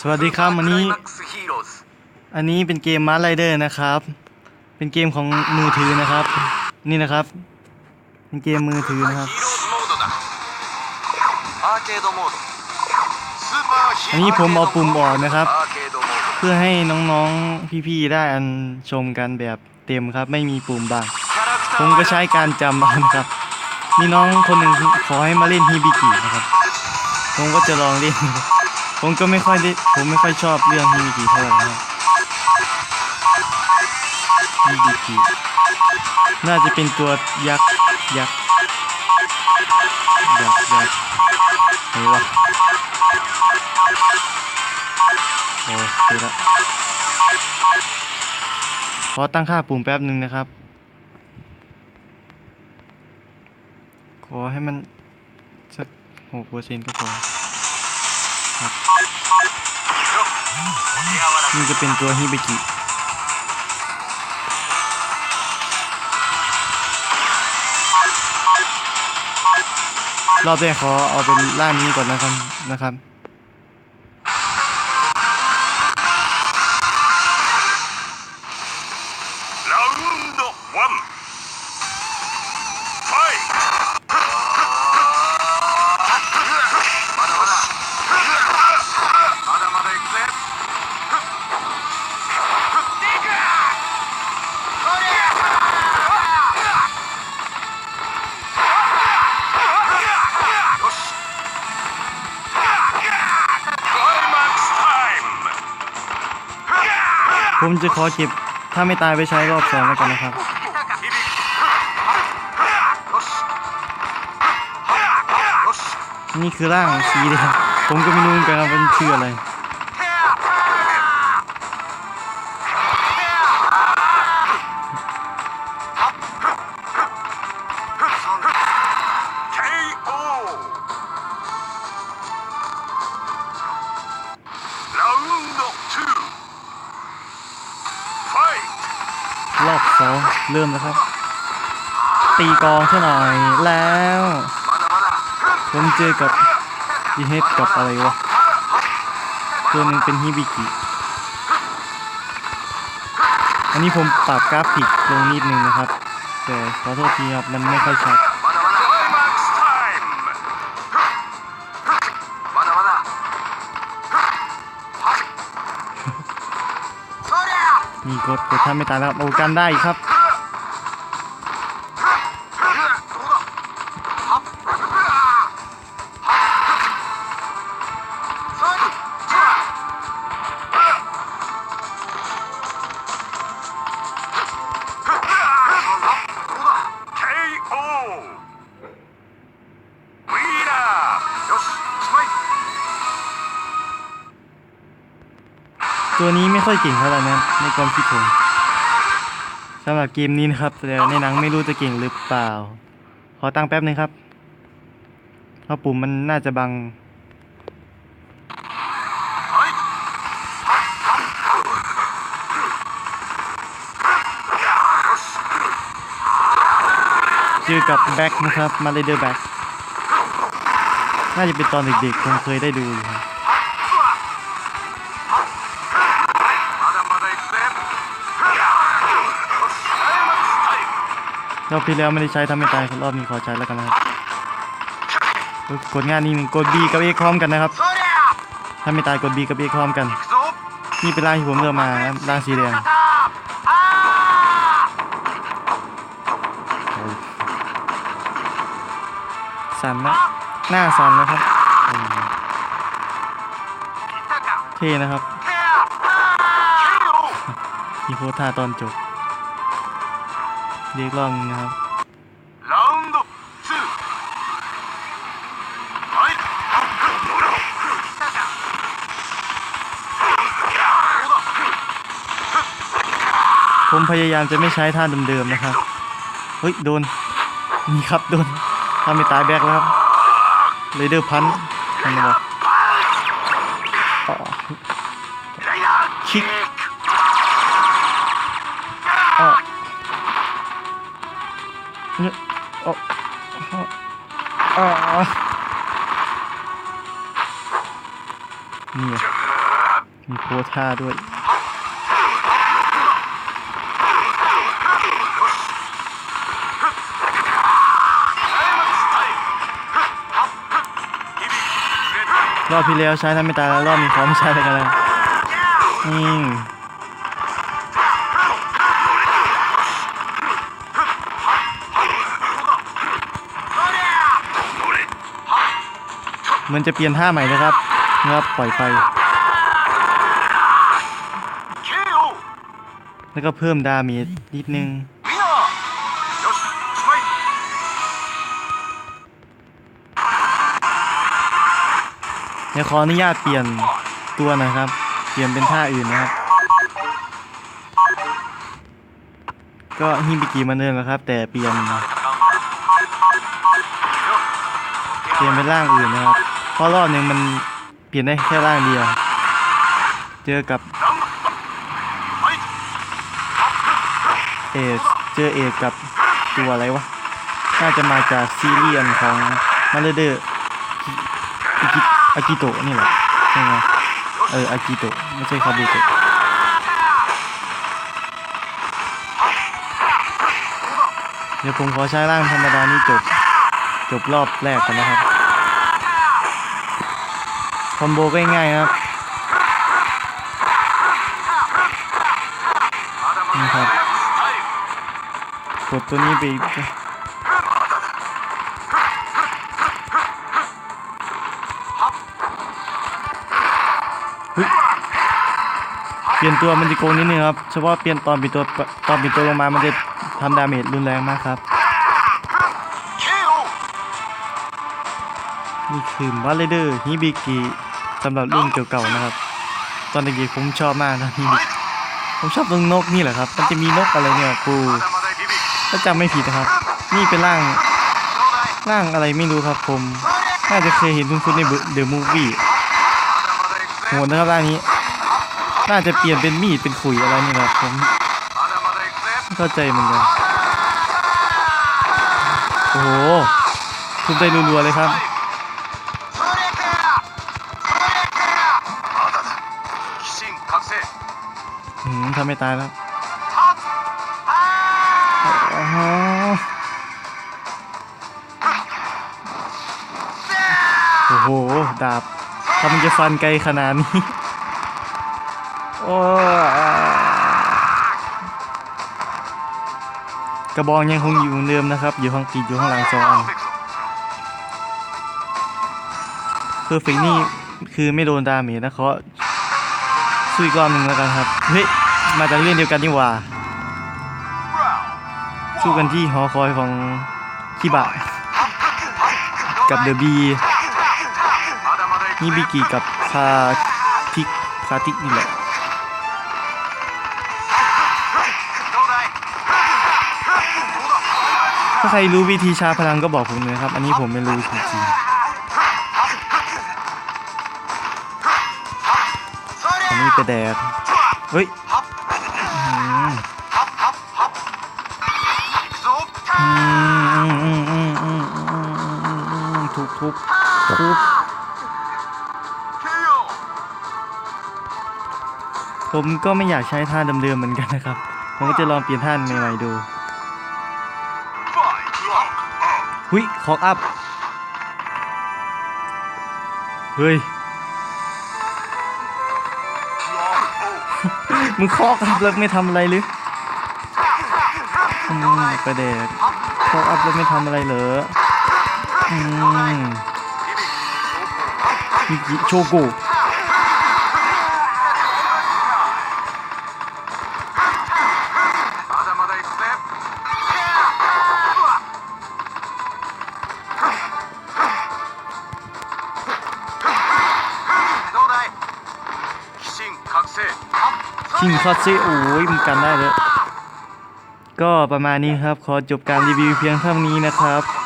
สวัสดีครับวันนี้ อันนี้เป็นเกมมาร์ไรเดอร์นะครับ เป็นเกมของมือถือนะครับ นี่นะครับ เป็นเกมมือถือนะครับ อันนี้ผมเอาปุ่มออกนะครับ เพื่อให้น้องๆพี่ๆได้อันชมกันแบบเต็มครับ ไม่มีปุ่มบ้าง ผมก็ใช้การจำบ้างครับ มีน้องคนหนึ่งขอให้มาเล่นฮิบิกินะครับ ผมก็จะลองเล่น ผมก็ไม่ค่อยได้ผมไม่ค่อยชอบเรื่องฮิบิกิเท่าไหร่นะครับฮิบิกิน่าจะเป็นตัวยักษ์ยักษ์ยักษ์ยักษ์ไหนวะโอ้เจอละขอตั้งค่าปุ่มแป๊บหนึ่งนะครับ ขอให้มันสักหกเปอร์เซ็นต์ก็พอ ครับนี่จะเป็นตัวฮิบิกิรอบแรกขอเอาเป็นล่านี้ก่อนนะครับนะครับ ผมจะขอเก็บถ้าไม่ตายไปใช้รอบสองแล้วกันนะครับ นี่คือร่างสีเลยครับผมก็ไม่รู้เหมือนกันว่าเป็นชื่ออะไร เริ่มแล้วครับ ตีกองเท่าหน่อยแล้วผมเจอกับยีเฮดกับอะไรวะตัวหนึ่งเป็นฮิบิกิอันนี้ผมปรับกราฟิกลงนิดนึงนะครับแต่ขอโทษทีครับมันไม่ค่อยชัดมีกดกดถ้าไม่ตายแล้วโอ้กันได้ครับ ค่อยเก่งเท่าไหร่นะในความคิดผมสำหรับเกมนี้นะครับแต่ในหนังไม่รู้จะเก่งหรือเปล่า ขอตั้งแป๊บนึงครับเพราะปุ่มมันน่าจะบังเจอกับแบ็คนะครับ มาเลเดอร์แบ็คน่าจะเป็นตอนเด็กๆผมเคยได้ดูครับ รอบที่แล้วไม่ได้ใช้ทำไม่ตายรอบนี้ขอใช้แล้วกันนะครับกดงานนี้หนึ่งกด B กับ A พร้อมกันนะครับ ถ้าไม่ตายกด B กับ A พร้อมกัน นี่เป็นร่างที่ผมเลือกมานะครับร่างสีแดงสันนะหน้าสันนะครับเท่นะครับมีโพสท่าตอนจบ เรียกรอบนะครับผมพยายามจะไม่ใช้ท่าเดิมๆนะครับ เฮ้ย โดนมีครับ โดนถ้าไม่ตายแบกแล้วครับเลเดอร์พันธ์ทำไมวะคิก นี่มีโพท่าด้วยรอบที่แล้วใช้ทำไม่ตายแล้วรอบนี้เขามใช้แล้วกันแล้วอื มันจะเปลี่ยนท่าใหม่นะครับนะครับปล่อยไป แล้วก็เพิ่มดาเมจนิดนึงเดี๋ยวขออนุญาตเปลี่ยนตัวนะครับ เปลี่ยนเป็นท่าอื่นนะครับ ก็ฮิมบิกิมาเดิมแล้วครับ แต่เปลี่ยนเปลี่ยนเป็นร่างอื่นนะครับ เพราะรอบหนึ่งมันเปลี่ยนได้แค่ร่างเดียว เจอกับเอสเจอเอกับตัวอะไรวะ น่าจะมาจากซีเรียนของมาเลเดอร์อากิโตะนี่แหละใช่ไหมเอออากิโตะไม่ใช่คาบุโตะเดี๋ยวผมขอใช้ร่างธรรมดานี่จบ จบรอบแรกก่อนนะครับ คอมโบก็ง่ายครับนี่ครับกดตัวนี้ไปอีกเฮ้ยเปลี่ยนตัวมันจะโกงนิดนึงครับ เฉพาะเปลี่ยนตอนปิดตัวตอนปิดตัวลงมา มันจะทำดาเมจรุนแรงมากครับ นี่คือบัลเลเดอร์ฮิบิกิ สำหรับรุ่นเก่าๆนะครับ ตอนเด็กๆผมชอบมากนะนี่ผมชอบตรงนกนี่แหละครับ มันจะมีนกอะไรเนี่ยครูถ้าจำไม่ผิดนะครับ นี่เป็นร่างร่างอะไรไม่รู้ครับผมน่าจะเคยเห็นคุ้นๆในเดอะมูฟวี่โหดนะครับร่างนี้ น่าจะเปลี่ยนเป็นมีดเป็นขุยอะไรนี่ครับผมเข้าใจเหมือนกันโอ้โหทุบได้รัวๆเลยครับ ทำไม่ตายแล้วはっอ๋อโอ้โห ดาบทำมันจะฟันไกลขนาดนี้ โอ้กระบองยังคงอยู่เหมือนเดิมนะครับ อยู่ข้างปีกอยู่ข้างหลังสองอันเพอร์เฟกนี่คือไม่โดนดาเมจนะเขาสู้อีกรอบหนึ่งแล้วกันครับ เฮ้ย มาจากเรื่องเดียวกันนี่หว่า สู้กันที่หอคอยของคิบะ กับเดอะบีนี่บิกิกับคาทิกคาทิกนี่แหละถ้าใครรู้วิธีชาพลังก็บอกผมเลยครับ อันนี้ผมไม่รู้จริงๆอันนี้ไปแดดเฮ้ย ทุบทุบผมก็ไม่อยากใช้ท่าเดิมๆเหมือนกันนะครับ ผมก็จะลองเปลี่ยนท่าใหม่ๆดูหุ้ยขออัพ เฮ้ย มึงคอกอัพแล้วไม่ทำอะไรหรือประเด็ดคอกอัพแล้วไม่ทำอะไรเหรอ มิกิโชโกชิงคาเซโอ้ยมึงจำได้เลยก็ประมาณนี้ครับ ขอจบการรีวิวเพียงเท่านี้นะครับ